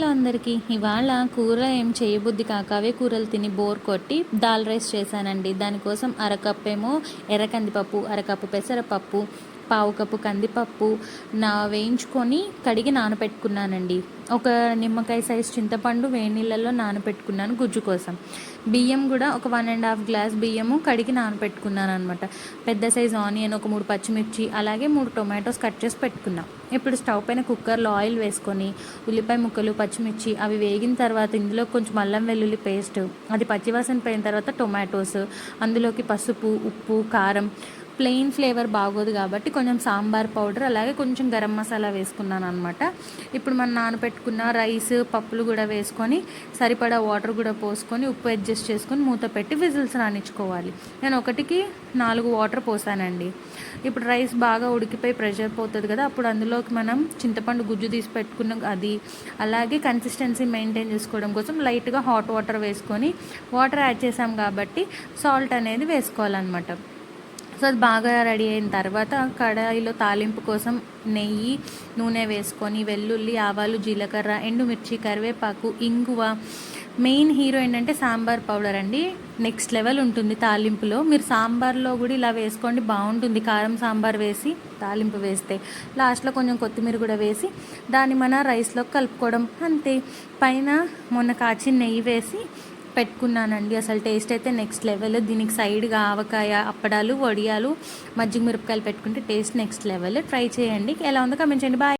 Hello అందరికీ. ఇవాళ కూర ఏం చేయబుద్ధి కాక అవే కూరలు తిని బోర్ కొట్టి దాల్ రైస్ చేశానండి. దానికోసం అరకప్పు ఏమో ఎర్ర కందిపప్పు అరకప్పు పెసరపప్పు పావు కప్పు కందిపప్పు నా వేయించుకొని కడిగి నానబెట్టుకున్నానండి ఒక నిమ్మకాయ సైజ్ చింతపండు వేడి నీళ్ళల్లో నానబెట్టుకున్నాను గుజ్జు కోసం. బియ్యం కూడా ఒక వన్ అండ్ హాఫ్ గ్లాస్ బియ్యము కడిగి నానబెట్టుకున్నాను అనమాట పెద్ద సైజ్ ఆనియన్ ఒక మూడు పచ్చిమిర్చి అలాగే మూడు టొమాటోస్ కట్ చేసి పెట్టుకున్నాం. ఇప్పుడు స్టవ్ పైన కుక్కర్లో ఆయిల్ వేసుకొని ఉల్లిపాయ ముక్కలు పచ్చిమిర్చి అవి వేగిన తర్వాత ఇందులో కొంచెం అల్లం వెల్లుల్లి పేస్ట్ అది పచ్చివాసన పోయిన తర్వాత టొమాటోస్ అందులోకి పసుపు ఉప్పు కారం ప్లెయిన్ ఫ్లేవర్ బాగోదు కాబట్టి కొంచెం సాంబార్ పౌడర్ అలాగే కొంచెం గరం మసాలా వేసుకున్నాను అనమాట ఇప్పుడు మనం నానబెట్టుకున్న రైస్ పప్పులు కూడా వేసుకొని సరిపడా వాటర్ కూడా పోసుకొని ఉప్పు అడ్జస్ట్ చేసుకొని మూత పెట్టి విజిల్స్ రాణించుకోవాలి నేను ఒకటికి నాలుగు వాటర్ పోసానండి. ఇప్పుడు రైస్ బాగా ఉడికిపోయి ప్రెషర్ పోతుంది కదా అప్పుడు అందులోకి మనం చింతపండు గుజ్జు తీసి పెట్టుకున్న అది అలాగే కన్సిస్టెన్సీ మెయింటైన్ చేసుకోవడం కోసం లైట్గా హాట్ వాటర్ వేసుకొని వాటర్ యాడ్ చేసాం కాబట్టి సాల్ట్ అనేది వేసుకోవాలన్నమాట. సో అది బాగా రెడీ అయిన తర్వాత కడాయిలో తాలింపు కోసం నెయ్యి నూనె వేసుకొని వెల్లుల్లి ఆవాలు జీలకర్ర ఎండుమిర్చి కరివేపాకు ఇంగువ. మెయిన్ హీరో ఏంటంటే సాంబార్ పౌడర్ అండి. నెక్స్ట్ లెవెల్ ఉంటుంది తాలింపులో. మీరు సాంబార్లో కూడా ఇలా వేసుకోండి బాగుంటుంది. కారం సాంబార్ వేసి తాలింపు వేస్తే. లాస్ట్లో కొంచెం కొత్తిమీర కూడా వేసి దాన్ని మన రైస్లో కలుపుకోవడం అంతే. పైన మొన్న కాచిన నెయ్యి వేసి పెట్టుకున్నానండి. అసలు టేస్ట్ అయితే నెక్స్ట్ లెవెల్ దీనికి సైడ్గా ఆవకాయ అప్పడాలు వడియాలు మజ్జిగ మిరపకాయలు పెట్టుకుంటే టేస్ట్ నెక్స్ట్ లెవెల్ ట్రై చేయండి. ఎలా ఉందో కమెంట్ చేయండి. బాయ్